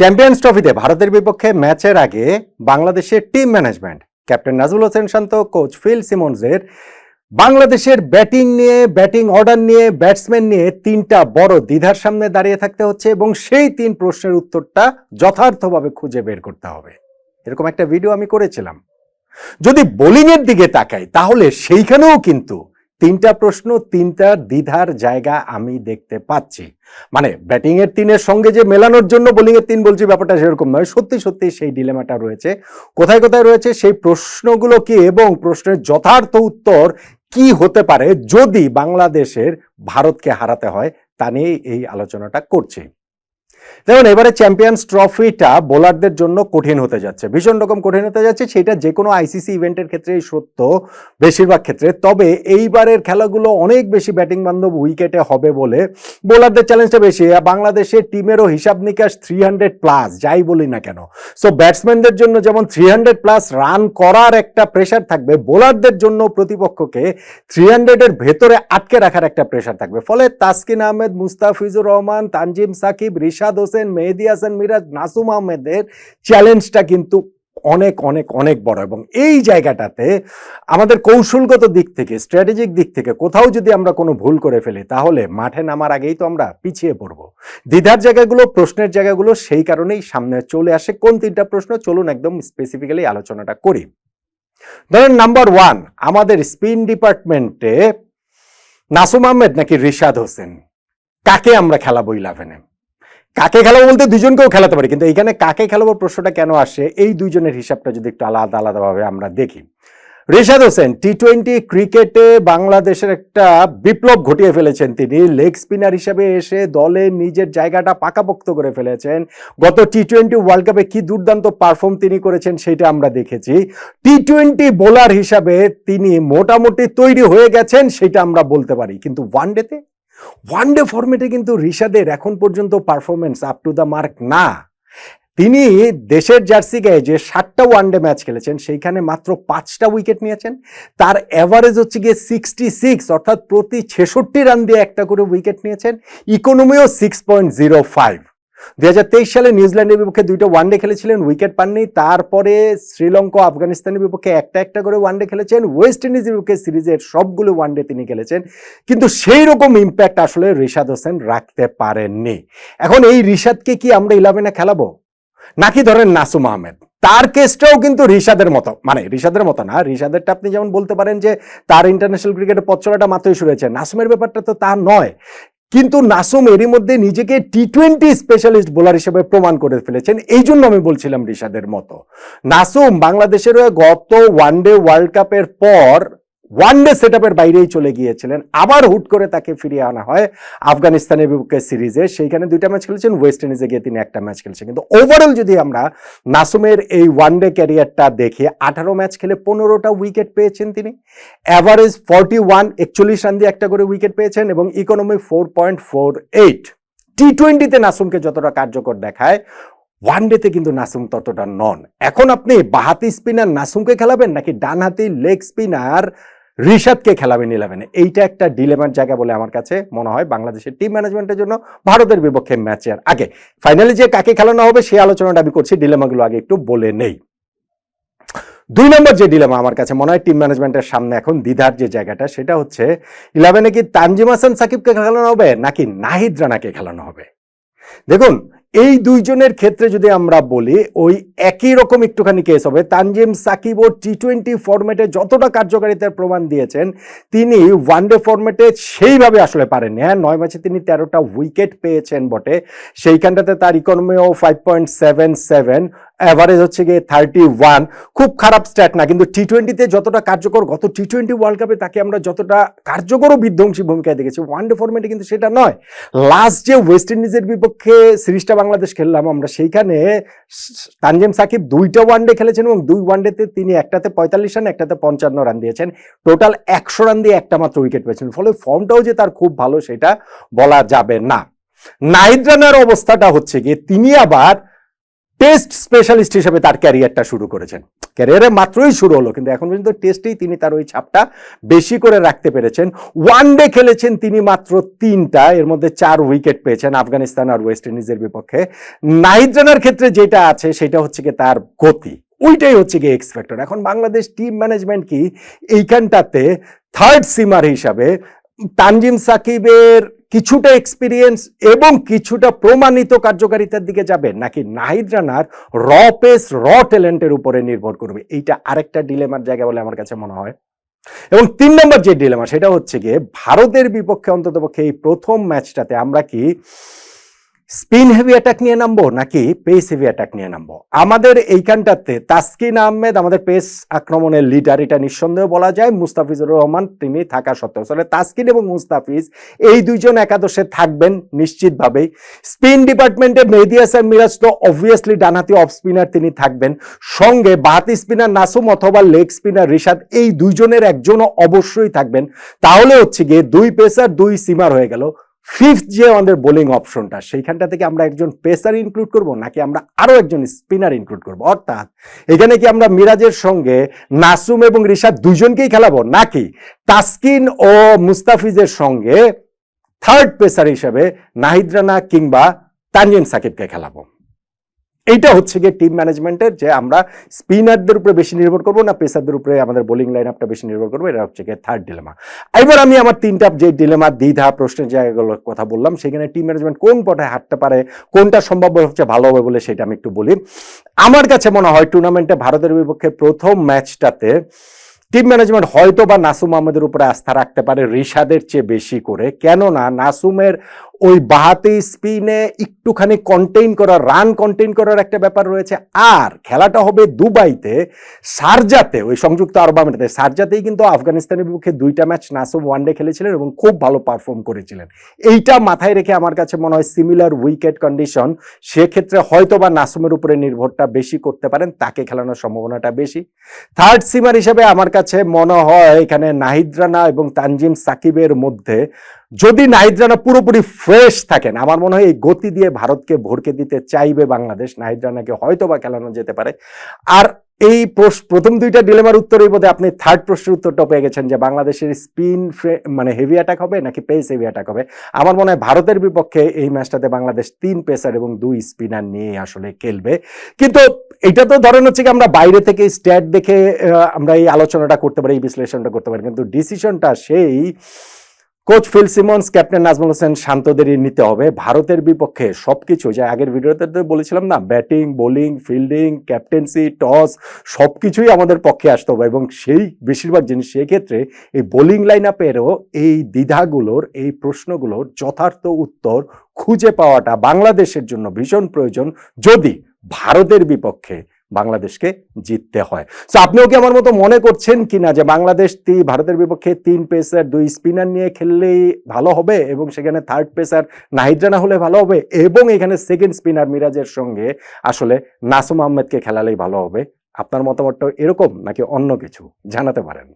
Champions ট্রফিতে ভারতের বিপক্ষে ম্যাচের আগে বাংলাদেশের team management, captain Nazul Hossain Shanto, coach Phil সিমন্সের বাংলাদেশের ব্যাটিং নিয়ে, ব্যাটিং অর্ডার নিয়ে, ব্যাটসম্যান নিয়ে তিনটা বড় দ্বিধার সামনে দাঁড়িয়ে থাকতে হচ্ছে এবং সেই তিন প্রশ্নের উত্তরটা যথার্থভাবে খুঁজে বের করতে হবে। এরকম একটা ভিডিও আমি করেছিলাম। যদি বোলিংয়ের দিকে তাকাই, তাহলে সেইখানেও কিন্তু তিনটা প্রশ্ন, তিনটা দ্বিধার জায়গা আমি দেখতে পাচ্ছি। মানে ব্যাটিং এর তিনের সঙ্গে যে মেলানোর জন্য বোলিং এর তিন বলছি ব্যাপারটা সেরকম নয়, সত্যি সত্যি সেই ডিলেমাটা রয়েছে। কোথায় কোথায় রয়েছে সেই প্রশ্নগুলো কি এবং প্রশ্নের যথার্থ উত্তর কি হতে পারে যদি বাংলাদেশের ভারতকে হারাতে হয়, তা নিয়েই এই আলোচনাটা করছি। দেখুন, এবারে চ্যাম্পিয়ন্স ট্রফিটা বোলারদের জন্য কঠিন হতে যাচ্ছে। ভীষণ রকম কঠিন হতে যাচ্ছে। সেটা যে কোনো আইসিসি ইভেন্টের ক্ষেত্রেই সত্য, বেশিরভাগ ক্ষেত্রে। তবে এইবারের খেলাগুলো অনেক বেশি ব্যাটিং বান্ধব উইকেটে হবে বলে বোলারদের চ্যালেঞ্জটা বেশি। বাংলাদেশের টিমেরও হিসাব নিকাশ থ্রি হান্ড্রেড প্লাস যাই বলি না কেন। সো ব্যাটসম্যানদের জন্য যেমন থ্রি হান্ড্রেড প্লাস রান করার একটা প্রেশার থাকবে বোলারদের জন্য প্রতিপক্ষকে থ্রি হান্ড্রেডের ভেতরে আটকে রাখার একটা প্রেশার থাকবে। ফলে তাসকিন আহমেদ, মুস্তাফিজুর রহমান, তানজিম সাকিব, রিশাদ হোসেন, মেহেদি হাসান, মিরাজ, নাসুম আহমেদের চ্যালেঞ্জটা কিন্তু অনেক অনেক অনেক বড় এবং এই জায়গাটাতে আমাদের কৌশলগত দিক থেকে স্ট্র্যাটেজিক দিক থেকে কোথাও যদি আমরা কোনো ভুল করে ফেলি, তাহলে মাঠে নামার আগেই তো আমরা পিছিয়ে পড়ব। দ্বিধার জায়গাগুলো, প্রশ্নের জায়গাগুলো সেই কারণেই সামনে চলে আসে। কোন তিনটা প্রশ্ন? চলুন একদম স্পেসিফিক্যালি আলোচনাটা করি। ধরেন নাম্বার ওয়ান আমাদের স্পিন ডিপার্টমেন্টে নাসুম আহমেদ নাকি রিশাদ হোসেন? কাকে আমরা খেলাবো ইলেভেনে কাকে খেলাবো বলতে দুজনকেও খেলাতে পারি, কিন্তু এখানে কাকে খেলাবো প্রশ্নটা কেন আসে, এই দুইজনের হিসাবটা যদি একটু আলাদা আলাদাভাবে আমরা দেখি। রেশাদ হোসেন টি টোয়েন্টি ক্রিকেটে বাংলাদেশের একটা বিপ্লব ঘটিয়ে ফেলেছেন তিনি। লেগ স্পিনার হিসেবে এসে দলে নিজের জায়গাটা পাকাপোক্ত করে ফেলেছেন। গত টি টোয়েন্টি ওয়ার্ল্ড কাপে কি দুর্দান্ত পারফর্ম তিনি করেছেন সেটা আমরা দেখেছি। টি টোয়েন্টি বোলার হিসাবে তিনি মোটামুটি তৈরি হয়ে গেছেন সেটা আমরা বলতে পারি, কিন্তু ওয়ানডেতে ওয়ানডে ফরম্যাটে কিন্তু রিশাদের এখন পর্যন্ত performance up to the mark না। তিনি দেশের জার্সি গায়ে যে সাতটা ওয়ানডে ম্যাচ খেলেছেন, সেইখানে মাত্র পাঁচটা উইকেট নিয়েছেন। তার অ্যাভারেজ হচ্ছে গিয়ে সিক্সটি সিক্স অর্থাৎ প্রতি ছেষট্টি রান দিয়ে একটা করে উইকেট নিয়েছেন। ইকোনমিও সিক্স পয়েন্ট জিরো ফাইভ দুই সালে নিউজিল্যান্ডের বিপক্ষে দুইটা ওয়ানডে খেলেছিলেন উইকেট পাননি। তারপরে শ্রীলঙ্কা আফগানিস্তানের বিপক্ষে একটা একটা করে ওয়ানডে খেলেছেন। ওয়েস্ট ইন্ডিজের বিপক্ষে সিরিজের সবগুলো ওয়ানডে তিনি খেলেছেন। কিন্তু সেই রকম ইম্প্যাক্ট আসলে রিশাদ হোসেন রাখতে পারেননি। এখন এই রিশাদকে কি আমরা ইলেভেনে খেলাবো? নাকি ধরেন নাসুম আহমেদ? তার কেসটাও কিন্তু রিশাদের মতো মানে রিশাদের মতো না, রিশাদেরটা আপনি যেমন বলতে পারেন যে তার ইন্টারন্যাশনাল ক্রিকেটে পথচলাটা মাত্রই শুরু হয়েছে। নাসুমের ব্যাপারটা তো তা নয়। কিন্তু নাসুম এরই মধ্যে নিজেকে টি টোয়েন্টি স্পেশালিস্ট বোলার হিসেবে প্রমাণ করে ফেলেছেন। এই জন্য আমি বলছিলাম রিশাদের মতো। নাসুম বাংলাদেশের গত ওয়ানডে ওয়ার্ল্ড কাপের পর ওয়ানডে সেট আপের বাইরেই চলে গিয়েছিলেন। আবার হুট করে তাকে ফিরিয়ে আনা হয় আফগানিস্তানের বিপক্ষে সিরিজে। সেইখানে দুইটা ম্যাচ খেলেছেন, ওয়েস্ট ইন্ডিজে গিয়ে তিনি একটা ম্যাচ খেলেছেন। কিন্তু ওভারঅল যদি আমরা নাসুমের এই ওয়ানডে ক্যারিয়ারটা দেখি, আঠারো ম্যাচ খেলে পনেরোটা উইকেট পেয়েছেন তিনি। অ্যাভারেজ ফর্টি ওয়ান একচল্লিশ রান দিয়ে একটা করে উইকেট পেয়েছেন এবং economy four point four eight T টোয়েন্টিতে নাসুমকে যতটা কার্যকর দেখায়, ওয়ানডেতে কিন্তু নাসুম ততটা নন। এখন আপনি বাহাতি স্পিনার নাসুমকে খেলাবেন নাকি ডানহাতি লেগ স্পিনার ঋষাদকে খেলাবেন ইলেভেনে এইটা একটা ডিলেমার জায়গা বলে আমার কাছে মনে হয় বাংলাদেশের টিম ম্যানেজমেন্টের জন্য ভারতের বিপক্ষে ম্যাচের আগে। ফাইনালি যে কাকে খেলানো হবে সেই আলোচনাটা আমি করছি ডিলেমাগুলো আগে একটু বলে নেই। দুই নম্বর যে ডিলেমা আমার কাছে মনে হয় টিম ম্যানেজমেন্টের সামনে এখন দ্বিধার যে জায়গাটা, সেটা হচ্ছে ইলেভেনে কি তানজিম হাসান সাকিবকে খেলানো হবে নাকি নাহিদ রানাকে খেলানো হবে? দেখুন এই দুইজনের ক্ষেত্রে যদি আমরা বলি, ওই একই রকম একটুখানি কেস হবে। তানজিম সাকিব ও টি টোয়েন্টি ফরম্যাটে যতটা কার্যকারিতার প্রমাণ দিয়েছেন, তিনি ওয়ানডে ফরম্যাটে সেইভাবে আসলে পারেন হ্যাঁ নয় ম্যাচে তিনি তেরোটা উইকেট পেয়েছেন বটে। সেইখানটাতে তার ইকোনমিও five point seven seven average হচ্ছে গিয়ে থার্টি ওয়ান খুব খারাপ স্ট্যাট না, কিন্তু টি টোয়েন্টিতে যতটা কার্যকর, গত টি টোয়েন্টি ওয়ার্ল্ড কাপে তাকে আমরা যতটা কার্যকর ও বিধ্বংসী ভূমিকায় দেখেছি ওয়ান ডে ফরম্যাটে কিন্তু সেটা নয়। লাস্ট যে ওয়েস্ট ইন্ডিজের বিপক্ষে সিরিজটা বাংলাদেশ খেললাম আমরা, সেইখানে তানজিম সাকিব দুইটা ওয়ানডে খেলেছেন এবং দুই ওয়ানডেতে তিনি একটাতে পঁয়তাল্লিশ রান, একটাতে পঞ্চান্ন রান দিয়েছেন। টোটাল একশো রান দিয়ে একটা মাত্র উইকেট পেয়েছেন, ফলে ফর্মটাও যে তার খুব ভালো, সেটা বলা যাবে না। নাহিদ রানার অবস্থাটা হচ্ছে গিয়ে তিনি আবার টেস্ট স্পেশালিস্ট হিসেবে তার ক্যারিয়ারটা শুরু করেছেন। ক্যারিয়ারে মাত্রই শুরু হলো, কিন্তু এখন পর্যন্ত টেস্টেই তিনি তার ওই ছাপটা বেশি করে রাখতে পেরেছেন। ওয়ান ডে খেলেছেন তিনি মাত্র তিনটা, এর মধ্যে চার উইকেট পেয়েছেন আফগানিস্তান আর ওয়েস্ট ইন্ডিজের বিপক্ষে। নাহিদ ক্ষেত্রে যেটা আছে, সেটা হচ্ছে কি তার গতি। ওইটাই হচ্ছে গিয়ে এক্সপেক্টর এখন বাংলাদেশ টিম ম্যানেজমেন্ট কি? এইখানটাতে থার্ড সিমার হিসাবে তানজিম সাকিবের কিছুটা এক্সপিরিয়েন্স এবং কিছুটা প্রমাণিত কার্যকারিতার দিকে যাবে নাকি নাহিদ রানার র পেস র ট্যালেন্টের উপরে নির্ভর করবে? এইটা আরেকটা ডিলেমার জায়গা বলে আমার কাছে মনে হয়। এবং তিন নম্বর যে ডিলেমা সেটা হচ্ছে গিয়ে ভারতের বিপক্ষে অন্ততপক্ষে এই প্রথম ম্যাচটাতে আমরা কি স্পিন হেভি অ্যাটাক নিয়ে নামবো নাকি পেস হেভি অ্যাটাক নিয়ে নামবো? আমাদের এইখানটাতে তাসকিন আহমেদ, আমাদের পেস আক্রমণের লিডার, এটা নিঃসন্দেহ বলা যায়। মুস্তাফিজুর রহমান, তিনি থাকা সত্ত্বেও। আসলে তাসকিন এবং মুস্তাফিজ এই দুইজন একাদশে থাকবেন নিশ্চিতভাবেই। স্পিন ডিপার্টমেন্টে মেহেদি হাসান মিরাজ তো অবভিয়াসলি ডানহাতি অফ স্পিনার তিনি থাকবেন। সঙ্গে বাহাতি স্পিনার নাসুম অথবা লেগ স্পিনার রিশাদ, এই দুইজনের একজনও অবশ্যই থাকবেন। তাহলে হচ্ছে গিয়ে দুই পেসার দুই সিমার হয়ে গেল। ফিফথ যে আমাদের বোলিং অপশনটা সেইখানটা থেকে আমরা একজন পেসার ইনক্লুড করব নাকি আমরা আরও একজন স্পিনার ইনক্লুড করব? অর্থাৎ এখানে কি আমরা মিরাজের সঙ্গে নাসুম এবং রিশাদ দুজনকেই খেলাবো নাকি তাস্কিন ও মুস্তাফিজের সঙ্গে থার্ড পেসার হিসেবে নাহিদ রানা কিংবা তানজিন সাকিবকে খেলাবো? এইটা হচ্ছে গিয়ে টিম ম্যানেজমেন্টের যে আমরা স্পিনারদের উপরে বেশি নির্ভর করব না পেসারদের উপরে আমাদের বোলিং লাইন আপটা বেশি নির্ভর করব, এটা হচ্ছে গিয়ে থার্ড ডিলেমা এবার আমি আমার তিনটা যে ডিলেমা দ্বিধা, প্রশ্নের জায়গাগুলোর কথা বললাম, সেখানে টিম ম্যানেজমেন্ট কোন পথে হাঁটতে পারে, কোনটা সম্ভাব্য হচ্ছে ভালো হবে বলে সেটা আমি একটু বলি। আমার কাছে মনে হয় টুর্নামেন্টে ভারতের বিপক্ষে প্রথম ম্যাচটাতে টিম ম্যানেজমেন্ট হয়তো বা নাসুম আহমেদের উপরে আস্থা রাখতে পারে, রিশাদের চেয়ে বেশি করে। কেননা নাসুমের ওই বাহাতি স্পিনে একটুখানি কন্টেইন করার রান কন্টেইন করার একটা ব্যাপার রয়েছে। আর খেলাটা হবে দুবাইতে, সারজাতে, ওই সংযুক্ত আরব আমিরাতে। সারজাতেই কিন্তু আফগানিস্তানের বিপক্ষে দুইটা ম্যাচ নাসুম ওয়ানডে খেলেছিলেন এবং খুব ভালো পারফর্ম করেছিলেন। এইটা মাথায় রেখে আমার কাছে মনে হয় সিমিলার উইকেট কন্ডিশন সেক্ষেত্রে হয়তো বা নাসুমের উপরে নির্ভরটা বেশি করতে পারেন, তাকে খেলানোর সম্ভাবনাটা বেশি। থার্ড সিমার হিসেবে আমার কাছে মনে হয় এখানে নাহিদ রানা এবং তানজিম সাকিবের মধ্যে যদি নাহিদ রানা পুরোপুরি ফ্রেশ থাকেন, আমার মনে হয় এই গতি দিয়ে ভারতকে ভরকে দিতে চাইবে বাংলাদেশ। নাহিদ রানাকে হয়তো বা খেলানো যেতে পারে। আর এই প্রথম দুইটা ডিলেমার উত্তরের মধ্যে আপনি থার্ড প্রশ্নের উত্তরটা পেয়ে গেছেন যে বাংলাদেশের স্পিন মানে হেভি অ্যাটাক হবে নাকি পেস হেভি অ্যাটাক হবে? আমার মনে হয় ভারতের বিপক্ষে এই ম্যাচটাতে বাংলাদেশ তিন পেসার এবং দুই স্পিনার নিয়ে আসলে খেলবে। কিন্তু এটা তো ধরেন হচ্ছে কি আমরা বাইরে থেকে স্ট্যাট দেখে আমরা এই আলোচনাটা করতে পারি, এই বিশ্লেষণটা করতে পারি। কিন্তু ডিসিশনটা সেই coach Phil Simmons, captain Nazmul Hossain শান্তদেরই নিতে হবে। ভারতের বিপক্ষে সবকিছু, যে আগের ভিডিওতে বলেছিলাম না, batting, bowling, fielding, captaincy, toss সব কিছুই আমাদের পক্ষে আসতে হবে এবং সেই বেশিরভাগ জিনিস সেক্ষেত্রে এই বোলিং লাইন আপেরও এই দ্বিধাগুলোর, এই প্রশ্নগুলোর যথার্থ উত্তর খুঁজে পাওয়াটা বাংলাদেশের জন্য ভীষণ প্রয়োজন। যদি ভারতের বিপক্ষে বাংলাদেশকে জিততে হয়। তো আপনিও কি আমার মতো মনে করছেন কি না যে বাংলাদেশ ভারতের বিপক্ষে তিন পেসার, দুই স্পিনার নিয়ে খেললেই ভালো হবে এবং সেখানে থার্ড পেসার নাহিদ রানা হলে ভালো হবে এবং এখানে সেকেন্ড স্পিনার মিরাজের সঙ্গে আসলে নাসুম আহমেদকে খেলালেই ভালো হবে? আপনার মতামতটা এরকম নাকি অন্য কিছু? জানাতে পারেন।